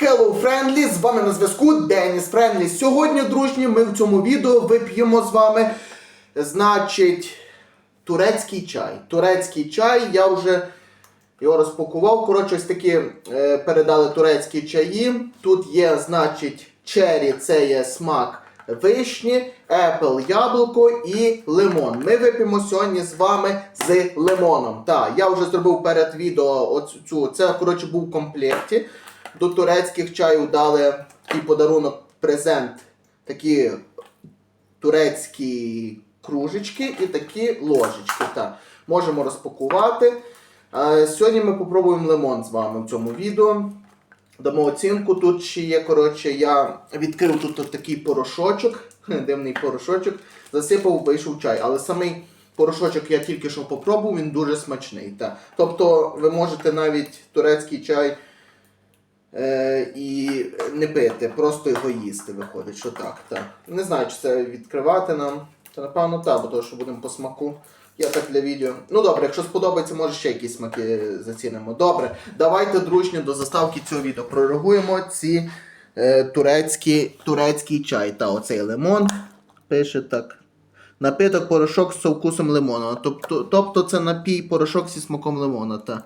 Hello, Friendly! З вами на зв'язку Деніс Френдлі. Сьогодні, дружні, ми в цьому відео вип'ємо з вами, значить, турецький чай. Турецький чай, я вже його розпакував. Коротше, ось такі е, передали турецькі чаї. Тут є, значить, чері, це є смак вишні, епл, яблуко і лимон. Ми вип'ємо сьогодні з вами з лимоном. Так, я вже зробив перед відео оцю. Це, коротше, був в комплекті. До турецьких чаю дали такий подарунок, презент, такі турецькі кружечки і такі ложечки. Так. Можемо розпакувати. Е, Сьогодні ми попробуємо лимон з вами в цьому відео. Дамо оцінку. Тут ще є, коротше, я відкрив тут такий порошочок, дивний порошочок, засипав, вийшов чай. Але самий порошочок я тільки що попробував, він дуже смачний. Та. Тобто ви можете навіть турецький чай е, і не пити, просто його їсти виходить, що так. Та. Не знаю, чи це відкривати нам. Та напевно так, бо того, що будемо по смаку. Я так для відео. Ну добре, якщо сподобається, може ще якісь смаки зацінимо. Добре, давайте дружньо до заставки цього відео прореагуємо ці е, турецькі, турецький чай. Та оцей лимон. Пише так. Напиток порошок з вкусом лимона. Тобто, тобто це напій порошок зі смаком лимона. Та.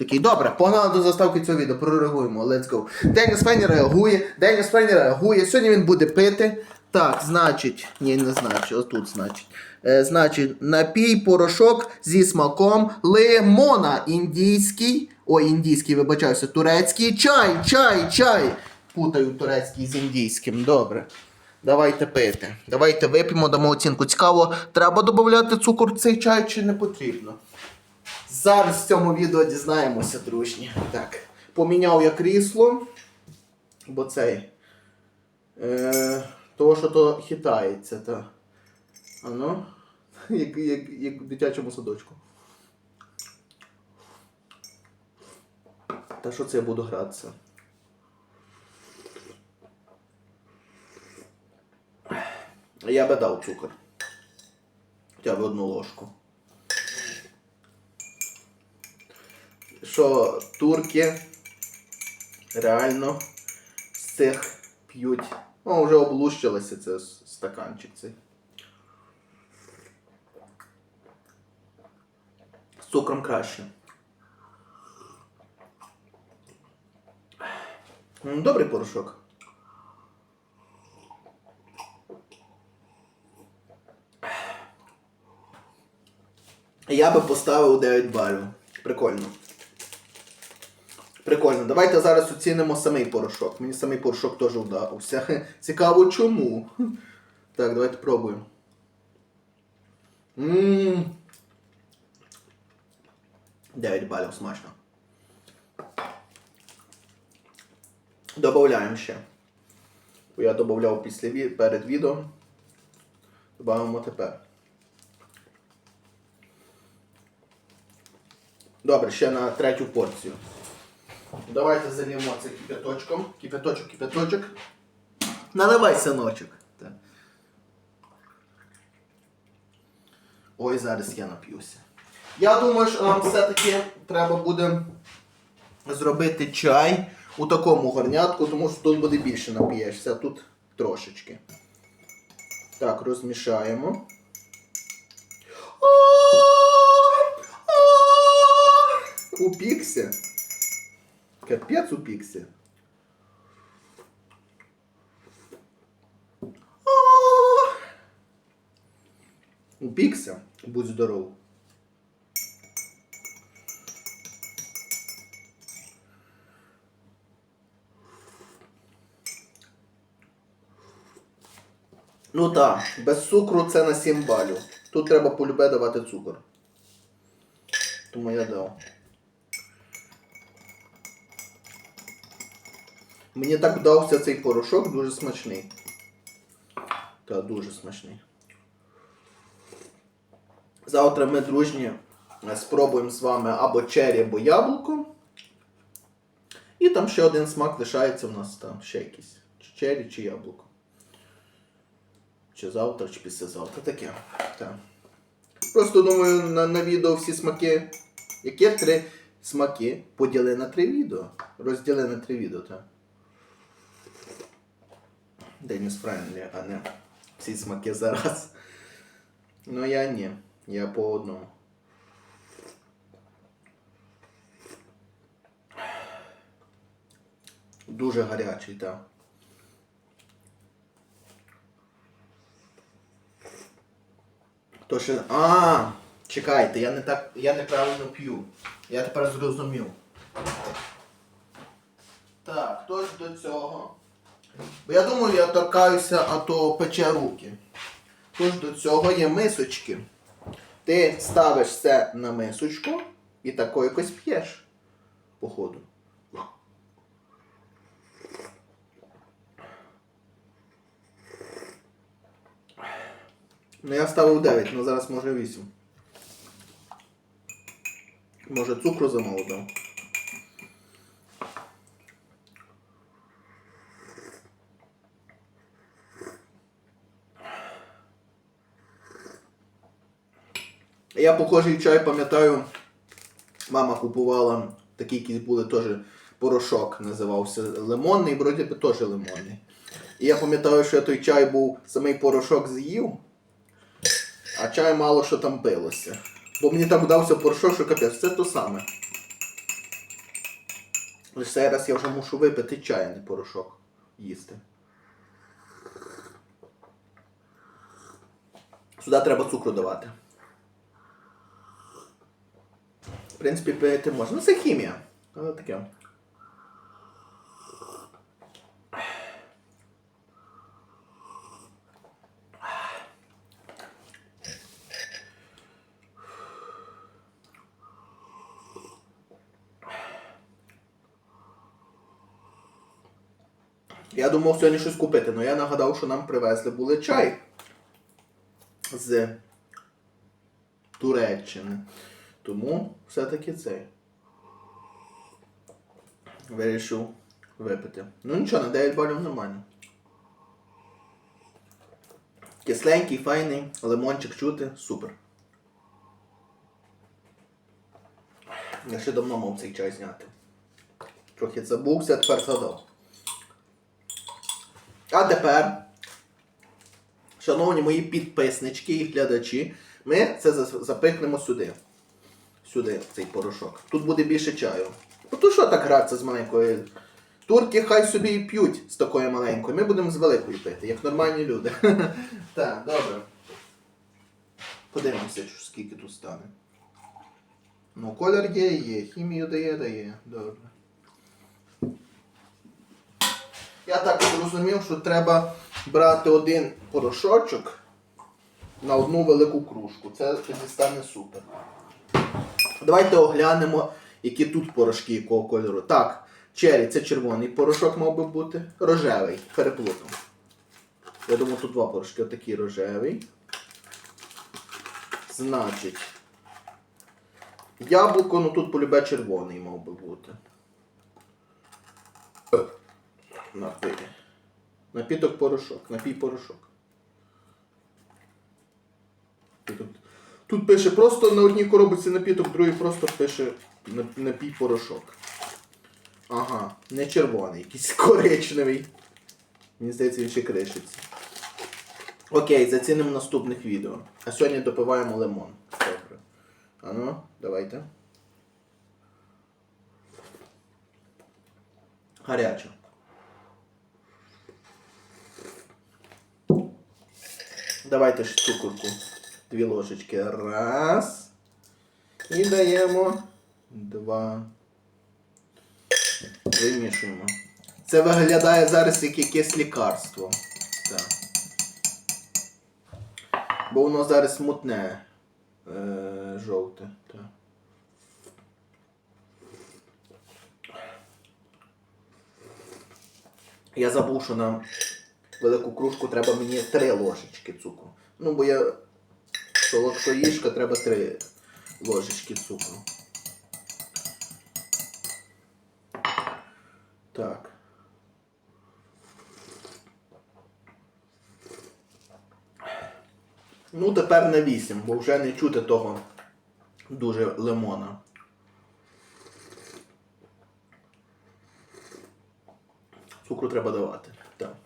Такий. Добре, погнали до заставки цього відео. Прореагуємо. Let's go. Деніс Фенні реагує. Деніс Фенні реагує. Сьогодні він буде пити. Так, значить, ні, не значить, отут значить. Е, значить, напій порошок зі смаком лимона. Індійський. Ой, індійський, вибачаюся, турецький чай, чай, чай. Путаю турецький з індійським. Добре. Давайте пити. Давайте вип'ємо, дамо оцінку. Цікаво, треба додати цукор в цей чай чи не потрібно. Зараз в цьому відео дізнаємося, дружні. Так, поміняв я крісло, бо цей. Е, того, що то хитається, та. Ано. Як, як, як в дитячому садочку. Та що це я буду гратися? Я би дав цукор. Хоча б одну ложку. Що турки реально з цих п'ють. О, вже облущилося це стаканчик цей. З цукром краще. Добрий порошок. Я би поставив 9 балів. Прикольно. Прикольно. Давайте зараз оцінимо самий порошок. Мені самий порошок теж вдався. Цікаво чому. Так, давайте пробуємо. Ммм. 9 балів смачно. Добавляємо ще. Я додавав після перед відео. Добавимо тепер. Добре, ще на третю порцію. Давайте зальємо це кипяточком. Кипяточок, кипяточок. Наливай синочок. Ой, зараз я нап'юся. Я думаю, що нам все-таки треба буде зробити чай у такому горнятку, тому що тут буде більше нап'єшся, тут трошечки. Так, розмішаємо. Упікся. Капець упікся. Упікся. Будь здоров. Ну так, без цукру це на 7 балів. Тут треба полюбе давати цукор. Тому я дав. Мені так вдався цей порошок, дуже смачний. Та дуже смачний. Завтра ми дружні спробуємо з вами або чері, або яблуко. І там ще один смак лишається у нас там ще якийсь. Чи чері, чи яблуко. Чи завтра, чи післязавтра. Таке. Так. Просто думаю, на, на відео всі смаки. Які три смаки поділи на три відео. Розділи на три відео, так. Деніс Френлі, а не всі смаки зараз. Ну я ні. Я по одному. Дуже гарячий, так. То ще. А, чекайте, я не так. Я неправильно п'ю. Я тепер зрозумів. Так, хто ж до цього? Бо я думаю, я торкаюся, а то пече руки. Тож до цього є мисочки. Ти ставиш це на мисочку і тако якось п'єш. Походу. Ну я ставив 9, ну зараз може 8. Може цукру замало. Я похожий чай пам'ятаю, мама купувала такі, які були теж порошок, називався лимонний, вроді би теж лимонний. І я пам'ятаю, що я той чай був самий порошок з'їв, а чай мало що там пилося. Бо мені так вдався порошок, що капець, це то саме. Лише цей раз я вже мушу випити чай, а не порошок їсти. Сюди треба цукру давати. В принципі, пити можна. Ну, це хімія. Але таке. Я думав сьогодні щось купити, але я нагадав, що нам привезли були чай з Туреччини. Тому все-таки цей. Вирішив випити. Ну нічого, на 9 балів нормально. Кисленький, файний, лимончик чути, супер. Я ще давно мав цей чай зняти. Трохи забувся, тепер згадав. А тепер, шановні мої підписнички і глядачі, ми це запихнемо сюди. Сюди, цей порошок. Тут буде більше чаю. Ну то що так гратися з маленькою? Турки хай собі і п'ють з такою маленькою. Ми будемо з великою пити, як нормальні люди. Так, добре. Подивимося, скільки тут стане. Ну, колір є, є, хімію дає, дає. Добре. Я так зрозумів, що треба брати один порошочок на одну велику кружку. Це тоді стане супер. Давайте оглянемо, які тут порошки якого кольору. Так, чері це червоний порошок мав би бути. Рожевий. Переплутав. Я думаю, тут два порошки. Отакий рожевий. Значить. Яблуко, ну тут полюбе червоний мав би бути. Напій. Напіток порошок. Напій порошок. Тут, тут пише просто на одній коробці напіток, в другій просто пише напій порошок. Ага, не червоний, якийсь коричневий. Мені здається, він ще кришиться. Окей, зацінимо наступних відео. А сьогодні допиваємо лимон. Добре. А ну, давайте. Гаряче. Давайте ж цукорку. Дві ложечки. Раз. І даємо два. Вимішуємо. Це виглядає зараз як якесь лікарство. Так. Бо воно зараз мутне. Е, жовте. Так. Я забув, що на велику кружку треба мені три ложечки цукру. Ну, бо я солодкоїжка, треба три ложечки цукру. Так. Ну, тепер на 8, бо вже не чути того дуже лимона. Цукру треба давати. Так.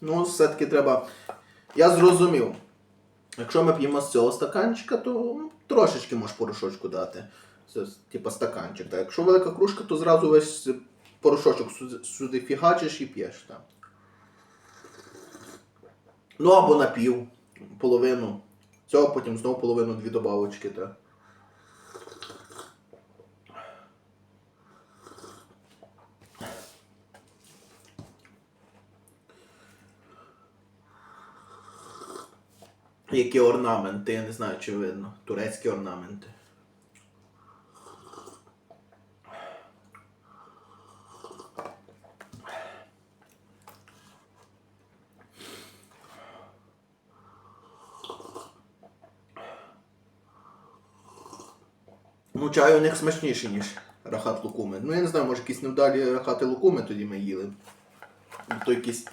Ну, все-таки треба. Я зрозумів. Якщо ми п'ємо з цього стаканчика, то ну, трошечки можеш порошочку дати. Це типа стаканчик. Так. Якщо велика кружка, то зразу весь порошочок сюди, фігачиш і п'єш. Так. Ну або на пів, половину. Цього потім знову половину дві добавочки. Так. Які орнаменти, я не знаю, чи видно. Турецькі орнаменти. Ну, чай у них смачніший, ніж рахат лукуми. Ну, я не знаю, може якісь невдалі рахати лукуми тоді ми їли. То якісь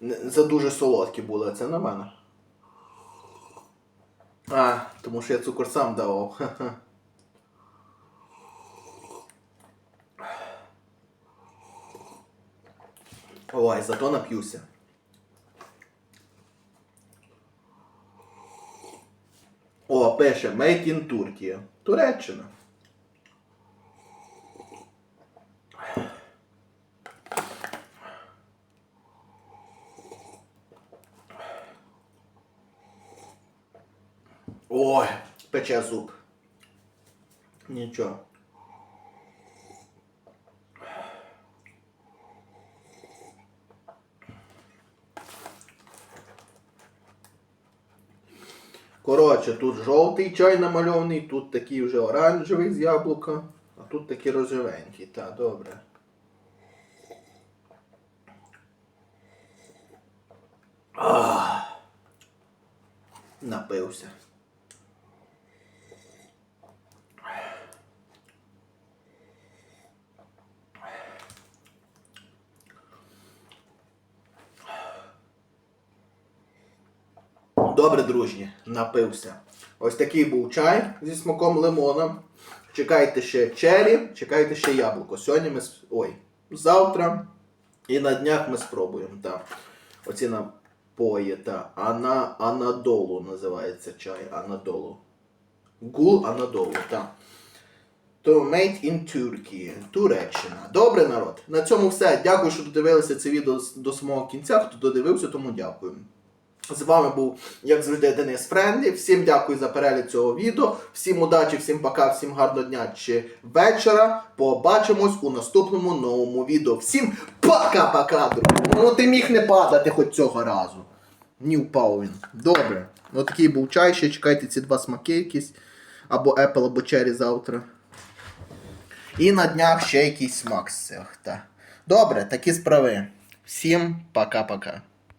не- задуже солодкі були, а це на мене. А, тому що я цукор сам давав. Ой, зато нап'юся. О, пише Made in. Туреччина. Ой, пече зуб. Нічого. Коротше, тут жовтий чай намальований, тут такий вже оранжевий з яблука, а тут такий рожевенький. Так, добре. Ах, напився. Добре, дружні, напився. Ось такий був чай зі смаком лимона. Чекайте ще чері, чекайте ще яблуко. Сьогодні ми. Ой, завтра і на днях ми спробуємо. Та. Оці напої. Та. Ана... Анадолу називається чай. Анадолу. Гул Анадолу. Та. То Made in Turkey, Туреччина. Добре, народ. На цьому все. Дякую, що додивилися це відео до самого кінця. Хто додивився, тому дякую. З вами був, як завжди, Денис Френдлі. Всім дякую за перегляд цього відео. Всім удачі, всім пока, всім гарного дня чи вечора. Побачимось у наступному новому відео. Всім пока-пока, друзі. Ну ти міг не падати хоч цього разу. Ні впав він. Добре. Ось такий був чай, ще чекайте ці два смаки якісь. Або Apple, або Cherry завтра. І на днях ще якийсь смак. Добре, такі справи. Всім пока-пока.